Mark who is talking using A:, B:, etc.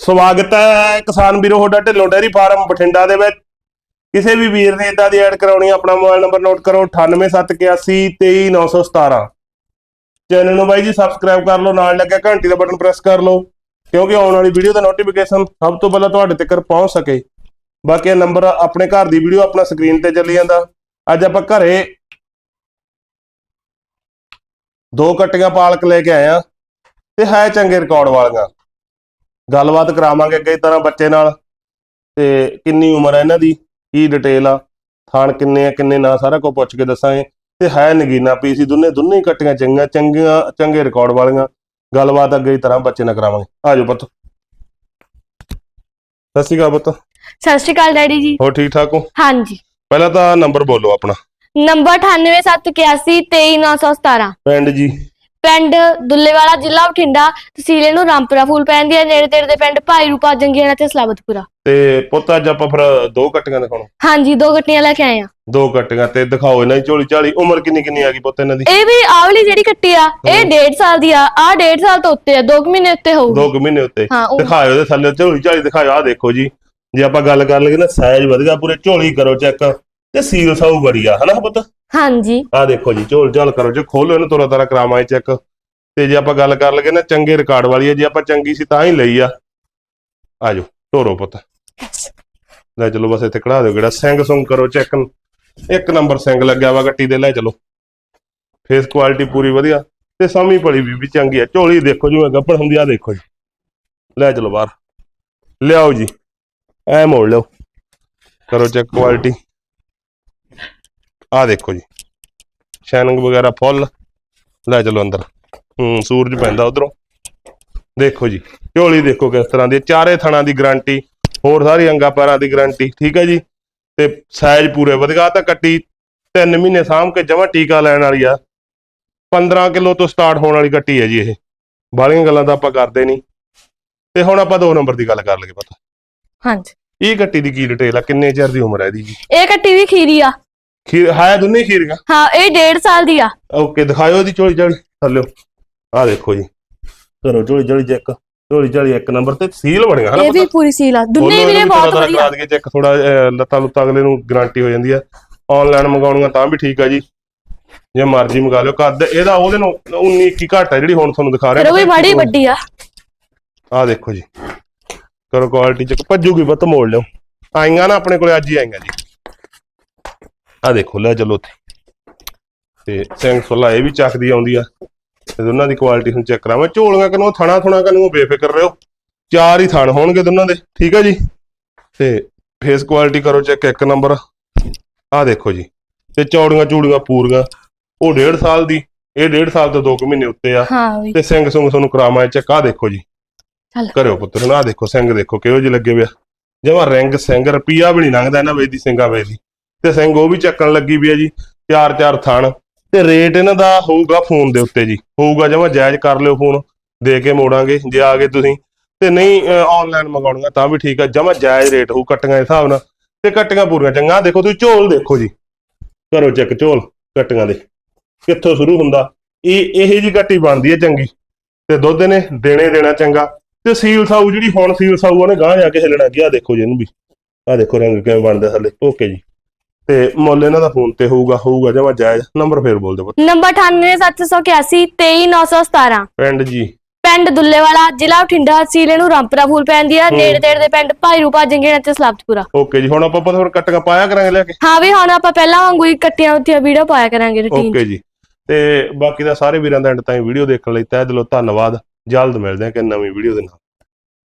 A: ਸਵਾਗਤ ਹੈ ਕਿਸਾਨ ਵੀਰੋ, ਤੁਹਾਡਾ ਢਿੱਲੋਂ ਡੈਰੀ ਫਾਰਮ ਬਠਿੰਡਾ ਦੇ ਵਿੱਚ। ਕਿਸੇ ਵੀ ਵੀਰ ਨੇ ਇਦਾਂ ਦੀ ਐਡ ਕਰਾਉਣੀ ਆਪਣਾ ਮੋਬਾਈਲ ਨੰਬਰ ਨੋਟ ਕਰੋ 9871823917 ਚੈਨਲ ਨੂੰ ਬਾਈ ਜੀ ਸਬਸਕ੍ਰਾਈਬ ਕਰ ਲਓ, ਨਾਲ ਲੱਗਿਆ ਘੰਟੀ ਦਾ ਬਟਨ ਪ੍ਰੈਸ ਕਰ ਲਓ, ਕਿਉਂਕਿ ਆਉਣ ਵਾਲੀ ਵੀਡੀਓ ਦਾ ਨੋਟੀਫਿਕੇਸ਼ਨ ਸਭ ਤੋਂ ਪਹਿਲਾਂ ਤੁਹਾਡੇ ਤੱਕ ਪਹੁੰਚ ਸਕੇ। ਬਾਕੀ ਇਹ ਨੰਬਰ ਆਪਣੇ ਘਰ ਦੀ ਵੀਡੀਓ ਆਪਣਾ ਸਕਰੀਨ ਤੇ ਚੱਲੀ ਜਾਂਦਾ। ਅੱਜ ਆਪਾਂ ਘਰੇ ਦੋ ਕਟੀਆਂ ਪਾਲਕ ਲੈ ਕੇ ਆਏ ਆ, ਤੇ ਹੈ ਚੰਗੇ ਰਿਕਾਰਡ ਵਾਲੀਆਂ। ਗੱਲਬਾਤ ਕਰਾਵਾਂਗੇ ਅੱਗੇ ਤਰ੍ਹਾਂ ਬੱਚੇ ਨਾਲ। ਤੇ ਕਿੰਨੀ ਉਮਰ ਹੈ ਇਹਨਾਂ ਦੀ ਕੀ ਡਿਟੇਲ ਆ ਥਾਣ ਕਿੰਨੇ ਆ ਕਿੰਨੇ ਨਾ ਸਾਰਾ ਕੁਝ ਪੁੱਛ ਕੇ ਦੱਸਾਂਗੇ। ਤੇ ਹੈ ਨਗੀਨਾ ਪੀਸੀ ਦੋਨੇ ਦੋਨੇ ਹੀ ਕੱਟੀਆਂ ਚੰਗੀਆਂ ਚੰਗੀਆਂ ਚੰਗੇ ਰਿਕਾਰਡ ਵਾਲੀਆਂ। ਗੱਲਬਾਤ ਅੱਗੇ ਤਰ੍ਹਾਂ ਬੱਚੇ ਨਾਲ ਕਰਾਵਾਂਗੇ। ਆਜੋ ਪੁੱਤ। ਸਤਿ ਸ਼੍ਰੀ ਅਕਾਲ ਪੁੱਤ।
B: ਸਤਿ ਸ਼੍ਰੀ ਅਕਾਲ ਡੈਡੀ ਜੀ।
A: ਹੋਰ ਠੀਕ ਠਾਕ ਹੋ?
B: ਹਾਂਜੀ।
A: ਪਹਿਲਾਂ ਤਾਂ ਨੰਬਰ ਬੋਲੋ ਆਪਣਾ।
B: ਨੰਬਰ 9871823917
A: ਪਿੰਡ ਜੀ।
B: ਪਿੰਡ ਦੁੱਲੇਵਾਲਾ ਜ਼ਿਲ੍ਹਾ ਬਠਿੰਡਾ ਤਹਿਸੀਲ ਨੂੰ ਰਾਮਪੁਰਾ ਫੂਲ ਪੈਂਦੀ ਹੈ ਨੇੜੇ ਤੇੜੇ ਦੇ ਪਿੰਡ ਭਾਈ ਰੂਪਾ ਜੰਗੀਆਣਾ ਤੇ ਸਲਾਬਤਪੁਰਾ।
A: ਤੇ ਪੁੱਤ ਅੱਜ ਆਪਾਂ ਫਿਰ ਦੋ ਕੱਟੀਆਂ ਦਿਖਾਉਣਾ।
B: ਹਾਂਜੀ ਦੋ ਗੱਟੀਆਂ ਲੈ ਕੇ ਆਏ ਆ।
A: ਦੋ ਕੱਟੀਆਂ ਤੇ ਦਿਖਾਓ ਇਹਨਾਂ ਦੀ ਝੋਲੀ ਝਾਲੀ। ਉਮਰ ਕਿੰਨੀ ਕਿੰਨੀ ਆ ਗਈ ਪੁੱਤ ਇਹਨਾਂ ਦੀ?
B: ਇਹ ਵੀ ਆਵਲੀ ਜਿਹੜੀ ਕੱਟੀ ਆ ਇਹ 1.5 ਸਾਲ ਦੀ ਆ। ਆ 1.5 ਸਾਲ ਤੋਂ ਉੱਤੇ ਆ 2 ਮਹੀਨੇ ਉੱਤੇ ਹੋਊਗੀ।
A: ਦੋ ਕੁ ਮਹੀਨੇ ਉੱਤੇ।
B: ਹਾਂ ਉਹ
A: ਦਿਖਾਇਓ ਉਹਦੇ ਥੱਲੇ ਝੋਲੀ ਝਾਲੀ ਦਿਖਾਇਓ। ਆ ਦੇਖੋ ਜੀ। ਜੇ ਆਪਾਂ ਗੱਲ ਕਰ ਲਈਏ ਨਾ ਸਾਈਜ਼ ਵਧੀਆ ਪੂਰੇ ਝੋਲੀ ਕਰੋ ਚੈੱਕ। ਤੇ ਸੀਲ ਸਾਊ ਬੜੀ ਆ। ਹਨਾ ਪੁੱਤ?
B: ਹਾਂਜੀ।
A: ਆ ਦੇਖੋ ਜੀ ਝੋਲ ਝਾਲ ਕਰੋ ਜੇ, ਖੋਲੋ ਇਹਨੂੰ ਤੋਰਾ ਤਾਰਾ ਕਰਾਵਾਂ ਚੈੱਕ ਤੇ ਜੇ ਆਪਾਂ ਗੱਲ ਕਰ ਲਈਏ ਨਾ ਚੰਗੇ ਰਿਕਾਰਡ ਵਾਲੀ ਹੈ, ਜੇ ਆਪਾਂ ਚੰਗੀ ਸੀ ਤਾਂ ਹੀ ਲਈ ਆ। ਆਜੋ ਢੋਰੋ ਪੁੱਤ। ਲੈ ਚਲੋ ਬਸ ਇੱਥੇ ਕਢਾ ਦਿਓ ਕਿਹੜਾ ਸਿੰਘ ਸੁੰਗ ਕਰੋ ਚੈੱਕ ਇੱਕ ਨੰਬਰ ਸਿੰਗ ਲੱਗਿਆ ਵਾ ਗੱਟੀ ਦੇ, ਲੈ ਚਲੋ। ਫੇਸ ਕੁਆਲਿਟੀ ਪੂਰੀ ਵਧੀਆ। ਤੇ ਸਾਮੀ ਭਲੀ ਵੀ ਵੀ ਚੰਗੀ ਆ। ਝੋਲੀ ਦੇਖੋ ਜਿਵੇਂ ਗੱਪਣ ਹੁੰਦੀ ਆ ਦੇਖੋ ਜੀ। ਲੈ ਚਲੋ ਬਾਹਰ। ਲਿਆਓ ਜੀ। ਐ ਮੋੜ ਲਿਓ ਕਰੋ ਚੈੱਕ ਕੁਆਲਿਟੀ ਆ ਦੇਖੋ ਜੀ। ਸ਼ਾਈਨਿੰਗ ਵਗੈਰਾ ਫੁੱਲ। ਲੈ ਚਲੋ ਅੰਦਰ। ਹੂੰ ਸੂਰਜ ਪੈਂਦਾ ਉਧਰੋਂ। ਦੇਖੋ ਜੀ ਝੋਲੀ ਦੇਖੋ ਕਿਸ ਤਰ੍ਹਾਂ ਦੀ ਚਾਰੇ ਥਣਾਂ ਦੀ ਗਾਰੰਟੀ ਹੋਰ ਸਾਰੀ ਅੰਗਾ ਪੈਰਾਂ ਦੀ ਗਾਰੰਟੀ ਠੀਕ ਹੈ ਜੀ? ਤੇ ਸਾਈਜ਼ ਪੂਰੇ ਵਧਗਾ ਤਾਂ ਕੱਟੀ 3 ਮਹੀਨੇ ਸਾਂਭ ਕੇ ਜਮਾ ਟੀਕਾ ਲੈਣ ਵਾਲੀ ਆ। 15 ਕਿਲੋ ਤੋਂ ਸਟਾਰਟ ਹੋਣ ਵਾਲੀ ਕੱਟੀ ਹੈ ਜੀ ਇਹ। ਬਾਲੀਆਂ ਗੱਲਾਂ ਤਾਂ ਆਪਾਂ ਕਰਦੇ ਨਹੀਂ। ਤੇ ਹੁਣ ਆਪਾਂ ਦੋ ਨੰਬਰ ਦੀ ਗੱਲ ਕਰ ਲਈਏ ਪਤਾ।
B: ਹਾਂਜੀ।
A: ਇਹ ਕੱਟੀ ਦੀ ਕੀ ਡਿਟੇਲ ਆ? ਕਿੰਨੇ ਚਿਰ ਦੀ ਉਮਰ ਹੈ ਇਹਦੀ ਜੀ?
B: ਇਹ ਕੱਟੀ ਵੀ ਖੀਰੀ ਆ।
A: ਖੀਰ ਹੈ ਦੋਨੇ ਖੀਰੀਆਂ
B: ਹਾਂ ਇਹ 1.5 ਸਾਲ ਦੀ ਆ।
A: ਓਕੇ ਦਿਖਾਇਓ ਇਹਦੀ ਝੋਲੀ ਝਾਲੀ ਥੱਲਿਓ ਆ ਦੇਖੋ ਜੀ। ਕਰੋ ਝੋਲੀ ਝਾਲੀ ਚੈੱਕ। ਝੋਲੀ ਝਾਲੀ ਇੱਕ ਨੰਬਰ ਤੇ ਸੀਲ ਬਣੀਆਂ ਹਨਾ
B: ਇਹ ਵੀ ਪੂਰੀ ਸੀਲ ਆ। ਦੁੰਨੇ ਵੀਰੇ ਬਹੁਤ ਵਧੀਆ।
A: ਕਰਾ ਚੈੱਕ ਥੋੜਾ ਲੱਤਾਂ ਲੁੱਤਾਂ ਅਗਲੇ ਨੂੰ ਗਾਰੰਟੀ ਹੋ ਜਾਂਦੀ ਆ। ਆਨਲਾਈਨ ਮੰਗਾਉਣੀਆਂ ਤਾਂ ਵੀ ਠੀਕ ਆ ਜੀ। ਜੇ ਮਰਜ਼ੀ ਮੰਗਾ ਲਿਓ ਕੱਦ ਇਹਦਾ ਉਹਦੇ ਨੂੰ 19 21 ਘੱਟ ਹੈ ਜਿਹੜੀ ਹੁਣ ਤੁਹਾਨੂੰ ਦਿਖਾ
B: ਫਿਰ ਉਹ ਵੀ
A: ਰਿਹਾ
B: ਬੜੀ ਵੱਡੀ ਆ।
A: ਆ ਦੇਖੋ ਜੀ। ਕਰੋ ਕੁਆਲਿਟੀ ਚੈੱਕ ਭੱਜੂਗੀ ਬੱਤ ਮੋੜ ਲਿਓ। ਆਈਆਂ ਨਾ ਆਪਣੇ ਕੋਲੇ ਅੱਜ ਹੀ ਆਈਆਂ ਜੀ। ਆ ਦੇਖੋ ਲੈ ਚਲੋ ਉੱਥੇ। ਤੇ ਸਿੰਘ ਸੁਲਾ ਇਹ ਵੀ ਚੱਕਦੀ ਆਉਂਦੀ ਆ। ਤੇ ਦੋਨਾਂ ਦੀ ਕੁਆਲਿਟੀ ਹੁਣ ਚੈੱਕ ਕਰਾਵਾਂ। ਝੋਲੀਆਂ ਕਨੂੰ ਥਣਾ ਥੁਣਾ ਕਨੂੰ ਬੇਫਿਕਰ ਰਹੋ। ਚਾਰ ਹੀ ਥਣ ਹੋਣਗੇ ਦੋਨਾਂ ਦੇ। ਠੀਕ ਆ ਜੀ? ਤੇ ਫੇਸ ਕੁਆਲਿਟੀ ਕਰੋ ਚੈੱਕ ਇੱਕ ਨੰਬਰ ਆ ਦੇਖੋ ਜੀ। ਤੇ ਚੌੜੀਆਂ ਚੂੜੀਆਂ ਪੂਰੀਆਂ। ਉਹ 1.5 ਸਾਲ ਦੀ। ਇਹ 1.5 ਸਾਲ ਤੋਂ 2 ਮਹੀਨੇ ਉੱਤੇ ਆ। ਤੇ ਸਿੰਘ ਸੁੰਗ ਤੁਹਾਨੂੰ ਕਰਾਵਾਂ ਚੈੱਕ ਆ ਦੇਖੋ ਜੀ। ਕਰਿਓ ਪੁੱਤਰ ਨੂੰ। ਆ ਦੇਖੋ ਸਿੰਘ ਦੇਖੋ ਕਿਹੋ ਜਿਹੇ ਲੱਗੇ ਹੋਏ ਆ। ਜਮਾ ਰਿੰਗ ਸਿੰਘ ਰੁਪਈਆ ਵੀ ਨਹੀਂ ਲੰਘਦਾ ਇਹਨਾਂ ਵੇਦੀ ਸਿੰਘਾਂ ਵੇਦੀ ਤੇ ਸਿੰਘ ਉਹ ਵੀ ਚੱਕਣ ਲੱਗੀ ਵੀ ਆ ਜੀ ਚਾਰ ਚਾਰ ਥਣ। ਤੇ ਰੇਟ ਇਹਨਾਂ ਦਾ ਹੋਊਗਾ ਫੋਨ ਦੇ ਉੱਤੇ ਜੀ। ਹੋਊਗਾ ਜਮਾ ਜਾਇਜ਼ ਕਰ ਲਿਓ ਫੋਨ ਦੇ ਕੇ ਮੋੜਾਂਗੇ, ਜੇ ਆ ਗਏ ਤੁਸੀਂ। ਤੇ ਨਹੀਂ ਆਨਲਾਈਨ ਮੰਗਾਉਣੀਆਂ ਤਾਂ ਵੀ ਠੀਕ ਆ, ਜਮਾ ਜਾਇਜ਼ ਰੇਟ ਹੋਊ ਕੱਟੀਆਂ ਦੇ ਹਿਸਾਬ ਨਾਲ। ਤੇ ਕੱਟੀਆਂ ਪੂਰੀਆਂ ਚੰਗਾ ਆਹ ਦੇਖੋ ਤੁਸੀਂ ਝੋਲ ਦੇਖੋ ਜੀ। ਕਰੋ ਚੈੱਕ ਝੋਲ, ਕੱਟੀਆਂ ਦੇ। ਕਿੱਥੋਂ ਸ਼ੁਰੂ ਹੁੰਦਾ? ਇਹ ਇਹ ਜੀ ਕੱਟੀ ਬਣਦੀ ਹੈ ਚੰਗੀ। ਤੇ ਦੁੱਧ ਨੇ ਦੇਣੇ ਦੇਣਾ ਚੰਗਾ। ਤੇ ਸੀਲ ਸਾਊ ਜਿਹੜੀ ਹੁਣ ਸੀਲ ਸਾਊ, ਉਹਨੇ ਗਾਂ ਜਾ ਕੇ ਹਿਲਣਾ ਗਿਆ ਦੇਖੋ ਜੀ ਇਹਨੂੰ ਵੀ। ਆ ਦੇਖੋ ਰੰਗ ਕਿਵੇਂ ਬਣਦਾ ਥੱਲੇ। ਓਕੇ ਜੀ। ਤੇ ਮੁੱਲ ਇਹਨਾਂ ਦਾ ਫੋਨ ਤੇ ਹੋਊਗਾ ਹੋਊਗਾ ਜਮਾ ਜਾਇਜ਼। ਨੰਬਰ ਫੇਰ ਬੋਲ ਪੁੱਤ।
B: ਨੰਬਰ 9871823917
A: ਪਿੰਡ ਜੀ।
B: ਪਿੰਡ ਦੁੱਲੇਵਾਲਾ ਜ਼ਿਲ੍ਹਾ ਬਠਿੰਡਾ ਤਹਿਸੀਲ ਨੂੰ ਰਾਮਪੁਰਾ ਫੂਲ ਪੈਂਦੀ ਆ। ਨੇੜੇ ਤੇੜੇ ਦੇ ਪਿੰਡ ਭਾਈ ਰੂਪਾ ਜੰਗੀਆਣਾ ਤੇ ਸਲਾਬਤਪੁਰਾ।
A: ਓਕੇ ਜੀ ਹੁਣ ਆਪਾਂ ਪਤਾ ਹੋਰ ਕੱਟੀਆਂ ਪਾਇਆ ਕਰਾਂਗੇ ਲੈ ਕੇ?
B: ਹਾਂ ਵੀ ਹੁਣ ਆਪਾਂ ਪਹਿਲਾਂ ਵਾਂਗੂ ਹੀ ਕੱਟੀਆਂ ਉੱਤੀਆਂ ਵੀਡੀਓ ਪਾਇਆ ਕਰਾਂਗੇ ਰੁਟੀਨ
A: ਓਕੇ ਜੀ। ਤੇ ਬਾਕੀ ਦਾ ਸਾਰੇ ਵੀਰਾਂ ਦਾ ਐਂਡ ਤਾਈਂ ਵੀਡੀਓ ਦੇਖਣ ਲਈ ਤਹਿ ਦਿਲੋਂ ਧੰਨਵਾਦ। ਜਲਦ ਮਿਲਦੇ ਹਾਂ ਕਿ ਨਵੀਂ ਵੀਡੀਓ ਦੇ ਨਾਲ।